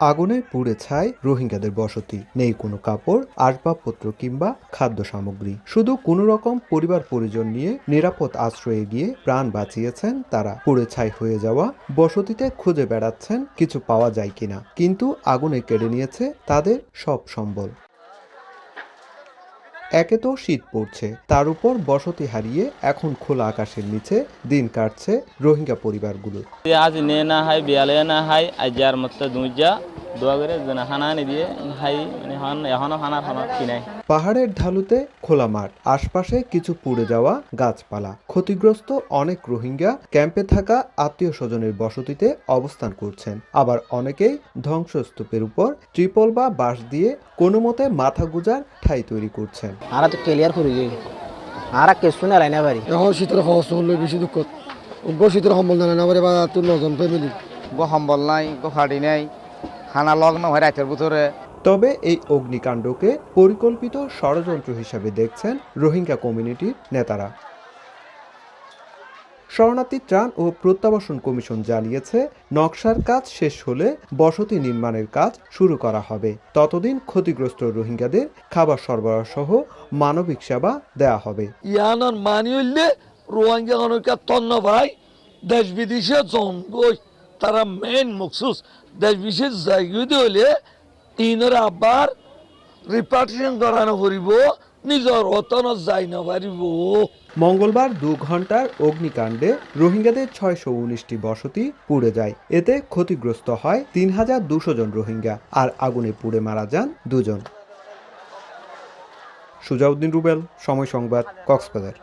আগুনে পুড়ে ছাই রোহিঙ্গাদের বসতি। নেই কোনো কাপড়, আসবাবপত্র কিংবা খাদ্য সামগ্রী শুধু কোনো রকম পরিবার পরিজন নিয়ে নিরাপদ আশ্রয়ে গিয়ে প্রাণ বাঁচিয়েছেন তারা। পুড়ে ছাই হয়ে যাওয়া বসতিতে খুঁজে বেড়াচ্ছেন কিছু পাওয়া যায় কিনা। কিন্তু আগুনে কেড়ে নিয়েছে তাদের সব সম্বল। একে তো শীত পড়ছে। তার উপর বসতি হারিয়ে এখন খোলা আকাশের নিচে দিন কাটছে রোহিঙ্গা পরিবারগুলো। আজ নে না হাই, বিয়ালে না হাই আজার মতো দুজা দোয়া করে হানা নি দিয়ে হাই মানে এখনও হানার হানা কিনাই পাহাড়ের ঢালুতে খোলা মাঠ আশপাশে কিছু পুড়ে যাওয়া গাছপালা। ক্ষতিগ্রস্ত অনেক রোহিঙ্গা ক্যাম্পে থাকা আত্মীয় স্বজনের বসতিতে অবস্থান করছেন। আবার অনেকেই ধ্বংসস্তূপের উপর ট্রিপল বা বাঁশ দিয়ে কোনো মতে মাথা গুজার ঠাই তৈরি করছেন। আরা তো ক্লিয়ার করে আরা কে শুনে লাই না পারি এখন শীতের খরচ হলে বেশি দুঃখত উগ্র শীতের সম্বল না পারে বা তোর নজন ফ্যামিলি গো সম্বল নাই গো ফাড়ি নাই। খানা লগ্ন হয় রাতের ভিতরে। তবে এই অগ্নিকাণ্ডকে পরিকল্পিত ষড়যন্ত্র হিসাবে দেখছেন রোহিঙ্গা কমিউনিটির নেতারা। শরণার্থী ত্রাণ ও প্রত্যাবাসন কমিশন জানিয়েছে, নকশার কাজ শেষ হলে বসতি নির্মাণের কাজ শুরু করা হবে। ততদিন ক্ষতিগ্রস্ত রোহিঙ্গাদের খাবার সরবরাহ সহ মানবিক সেবা দেয়া হবে। ইয়ানোর মানি হইলে রোহিঙ্গা তন্ন ভাই দেশ বিদেশে জন গই তারা মেন মকসুস দেশ বিদেশ জায়গা হইলে ইনর আবার রিপার্টিশন করানো করিব, নিজের অতন যাই না মঙ্গলবার দু ঘণ্টার অগ্নিকাণ্ডে রোহিঙ্গাদের ছয়শো উনিশটি বসতি পুড়ে যায়। এতে ক্ষতিগ্রস্ত হয় তিন হাজার দুশো জন রোহিঙ্গা আর আগুনে পুড়ে মারা যান দুজন। সুজাউদ্দিন রুবেল, সময় সংবাদ, কক্সবাজার।